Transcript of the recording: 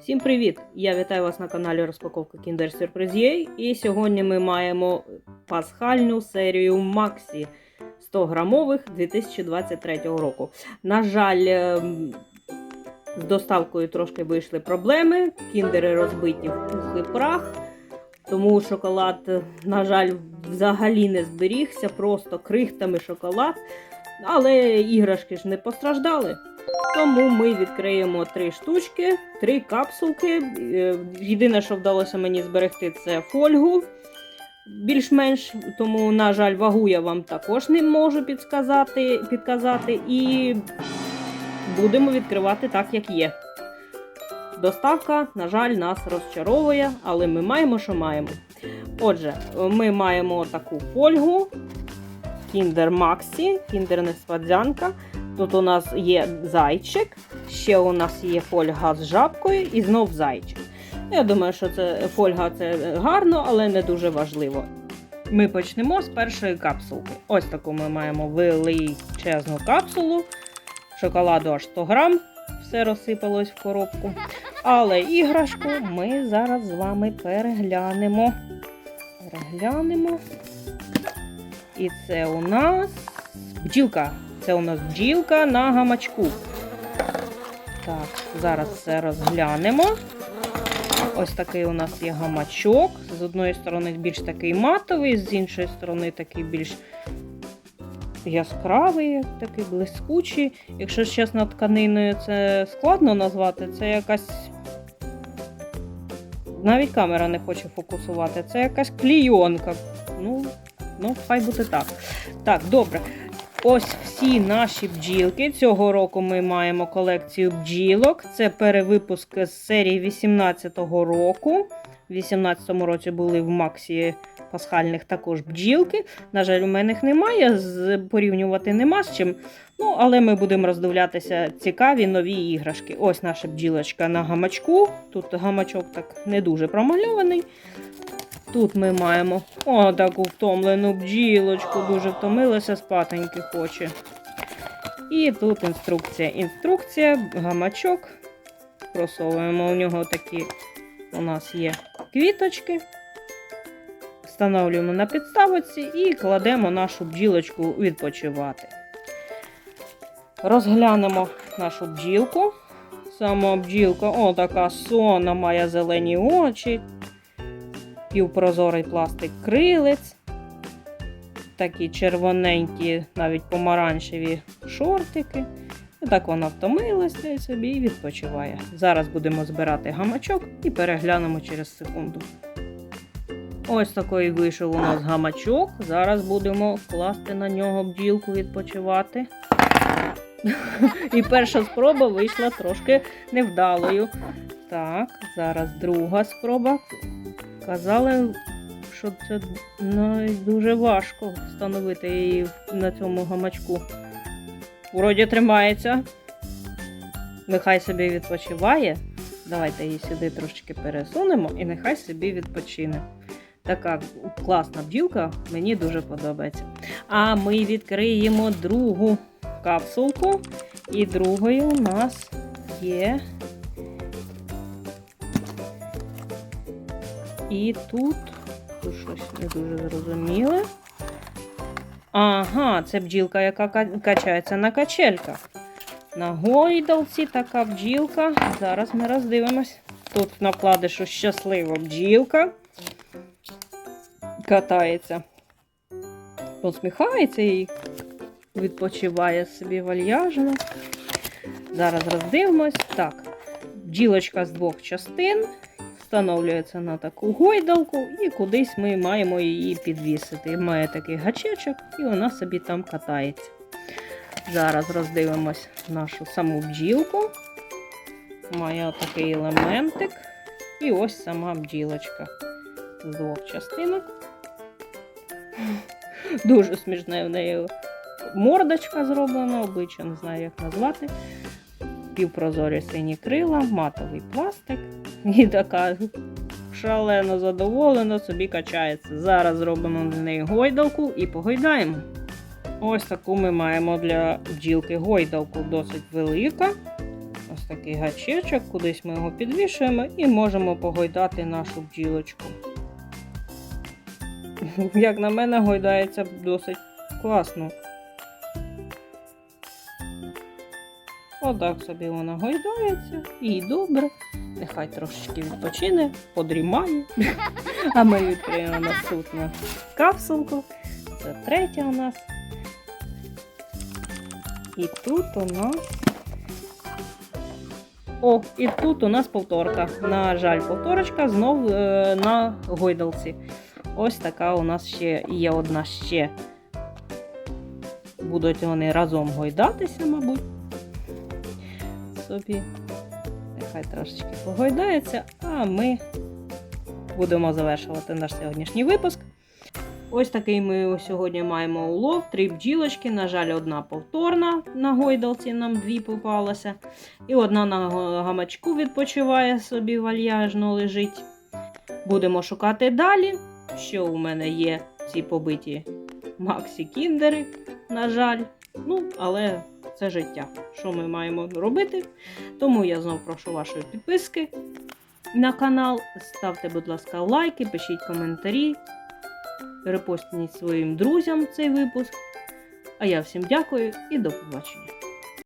Всім привіт! Я вітаю вас на каналі Розпаковка Kinder Surprise. І сьогодні ми маємо пасхальну серію Максі 100 грамових 2023 року. На жаль, ем, з доставкою трошки вийшли проблеми. Кіндери розбиті в пух і прах. Тому шоколад, на жаль, взагалі не зберігся, просто крихтами шоколад. Але іграшки ж не постраждали. Тому ми відкриємо три штучки, три капсулки. Е, Єдине, що вдалося мені зберегти, це фольгу. Більш-менш, тому, на жаль, вагу я вам також не можу підказати, підказати. І будемо відкривати так, як є. Доставка, на жаль, нас розчаровує, але ми маємо, що маємо. Отже, ми маємо таку фольгу Kinder Maxi, Kinder Неспадзянка. Тут у нас є зайчик, ще у нас є фольга з жабкою і знов зайчик. Я думаю, що це фольга це гарно, але не дуже важливо. Ми почнемо з першої капсулки. Ось таку ми маємо величезну капсулу. Шоколаду аж 100 грам, все розсипалось в коробку. Але іграшку ми зараз з вами переглянемо. Переглянемо. І це у нас бджілка. Це у нас бджілка на гамачку. Так, зараз все розглянемо. Ось такий у нас є гамачок. З одної сторони більш такий матовий, з іншої сторони такий більш яскравий, такий блискучий. Якщо чесно, тканиною це складно назвати, це якась. Навіть камера не хоче фокусувати. Це якась клійонка. Ну, ну, хай буде так. Так, добре. Ось всі наші бджілки. Цього року ми маємо колекцію бджілок. Це перевипуск з серії 18-го року. У 18-му році були в Максі пасхальних також бджілки. На жаль, у мене їх немає, порівнювати нема з чим. Ну, але ми будемо роздивлятися цікаві нові іграшки. Ось наша бджілочка на гамачку. Тут гамачок так не дуже промальований. Тут ми маємо о, таку втомлену бджілочку, дуже втомилася, спатеньки хоче. І тут інструкція. Інструкція, гамачок. Просовуємо у нього такі у нас є квіточки. Встановлюємо на підставочці і кладемо нашу бджілочку відпочивати. Розглянемо нашу бджілку. Сама бджілка, о, така сонна, має зелені очі, півпрозорий пластик крилець, такі червоненькі, навіть помаранчеві шортики. І так вона втомилася і собі і відпочиває. Зараз будемо збирати гамачок і переглянемо через секунду. Ось такий вийшов у нас гамачок. Зараз будемо класти на нього бджілку відпочивати. І перша спроба вийшла трошки невдалою. Так, зараз друга спроба. Казали, що це ну, дуже важко встановити її на цьому гамачку. Вроді тримається. Нехай собі відпочиває. Давайте її сюди трошки пересунемо і нехай собі відпочине. Така класна бджілка, мені дуже подобається. А ми відкриємо другу капсулку. І другою у нас є. І тут, щось не дуже зрозуміле. Ага, це бджілка, яка качається на качельках. На гойдалці така бджілка. Зараз ми роздивимось. Тут на вкладишу щаслива бджілка. Катається. Посміхається і відпочиває собі вальяжно. Зараз роздивимось. Так, бджілочка з двох частин встановлюється на таку гойдалку, і кудись ми маємо її підвісити. Має такий гачечок, і вона собі там катається. Зараз роздивимось нашу саму бджілку. Має такий елементик. І ось сама бджілочка з двох частинок. Дуже смішне в неї мордочка зроблена, обличчя не знаю, як назвати. Півпрозорі сині крила, матовий пластик. І така шалено задоволена собі качається. Зараз зробимо для неї гойдалку і погойдаємо. Ось таку ми маємо для бджілки гойдалку досить велика. Ось такий гачечок, кудись ми його підвішуємо і можемо погойдати нашу бджілочку. Як на мене, гойдається досить класно. Отак собі вона гойдається і добре. Нехай трошечки відпочине, подрімає. А ми відкриємо наступну капсулку. Це третя у нас. І тут у нас. О, і тут у нас повторка. На жаль, повторочка знов е, на гойдалці. Ось така у нас ще є одна ще. Будуть вони разом гойдатися, мабуть. Собі. Нехай трошечки погойдається, а ми будемо завершувати наш сьогоднішній випуск. Ось такий ми сьогодні маємо улов. Три бджілочки. На жаль, одна повторна на гойдалці, нам дві попалося. І одна на гамачку відпочиває собі вальяжно лежить. Будемо шукати далі. Що у мене є ці побиті Максі Кіндери, на жаль. Ну, але це життя. Що ми маємо робити? Тому я знову прошу вашої підписки на канал. Ставте, будь ласка, лайки, пишіть коментарі, репостніть своїм друзям цей випуск. А я всім дякую і до побачення.